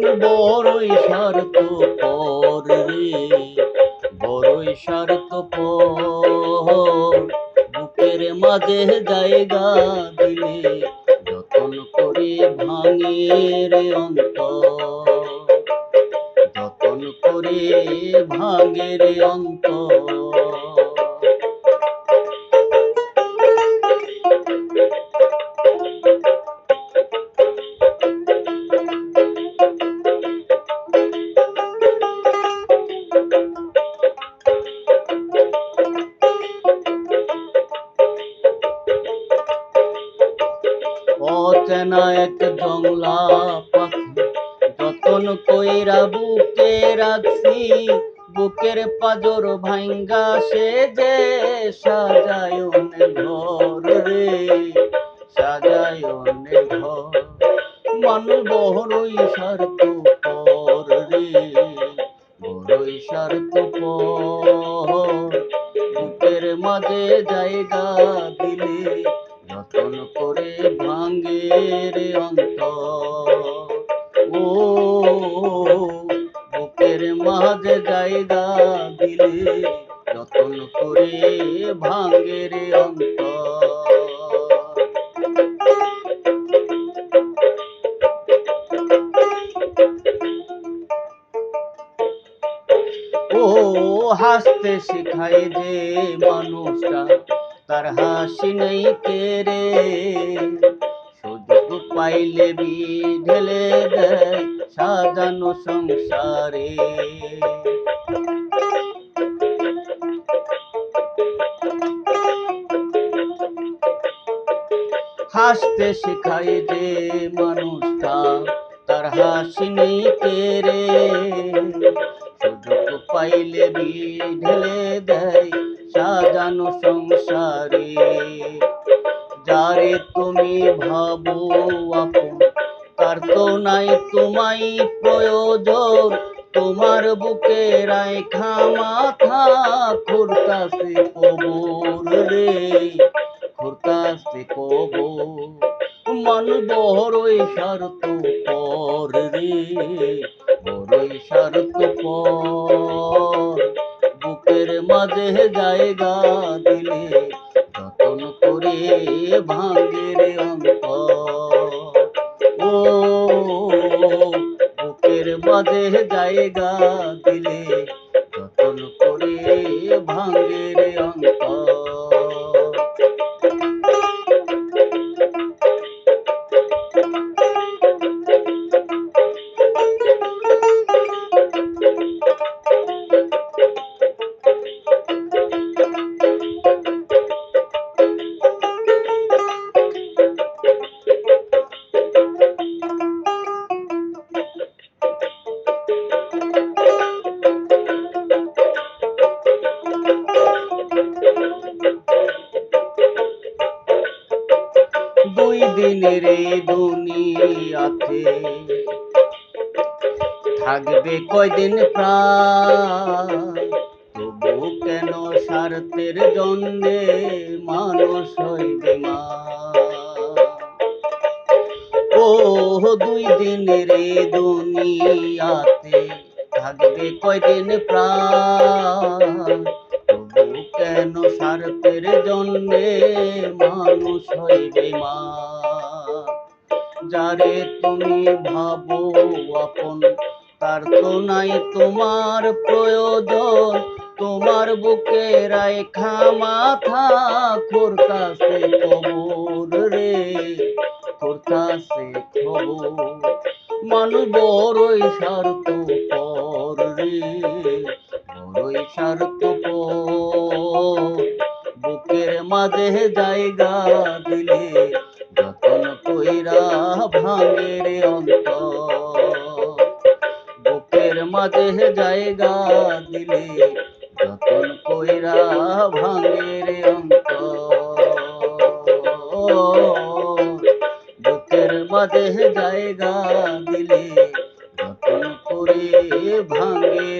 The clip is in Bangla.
বড়ই স্বার্থ পর রে। বড়ই স্বার্থ পর। বুকের মাঝে জায়গা দিলে যতন করে ভাঙে রে অন্তর। যতন করে ভাঙে রে অন্তর। অচেনা এক জংলা পাখি যতন কইরা বুকে রাখছি, বুকের পাজর ভাঙ্গা সে যে সাজায়নে ঘর রে সাজায়নে ঘর। মানুষ বড়ই স্বার্থ পর রে, বড়ই স্বার্থ পর বুকের মাঝে জায়গা রে অন্তর। ও, বুকের মাঝে জায়গা দিলে যতন করে ভাঙ্গে রে অন্তর। ও, হাসতে শেখায় যে মানুষটা তার হাসি নেই কেরে সুযোগ পাইলে বি ঢেলে দেয় সাজানো সংসারে। হাসতে শেখায় যে মানুষটা তার হাসি নেই কেরে সুযোগ পাইলে বি ঢেলে দেয় সাজানো সংসারে। যারে তুমি ভাবো আপন, তার তো নাই তোমাই প্রয়োজন। তোমার বুকে রাইখা মাথা, খুরতাছে কবর রে, খুরতাছে কবর। মন বড়ই স্বার্থ পর রে বড়ই স্বার্থ পর। বুকের মাঝে জায়গা ভাঙে রে অন্ত ও বুকের মাঝে জায়গা দিলে যতন করে ভাঙে দিনের দুনিয়াতে থাকবে কয়দিন তবু কেন স্বার্থের জন্যে মানুষ হইবে মা ও দুই দিনের এই দুনিয়াতে থাকবে কয়দিন তবু কেন স্বার্থের জন্যে মানুষ হইবে মা যারে তুমি ভাবো আপন, তার তো নাই তোমার প্রয়োজন। তোমার বুকে রাইখা মাথা খুরতাছে কবর রে খুরতাছে খবর। মানুষ বড়ই স্বার্থ পর রে, বড়ই স্বার্থ পর বুকের মাঝে জায়গা দিলে কইরা ভাঙে রে অন্তর। বুকের মাঝে জায়গা দিলে যতন কইরা ভাঙে রে অন্তর। বুকের মাঝে জায়গা দিলে যতন করে ভাঙে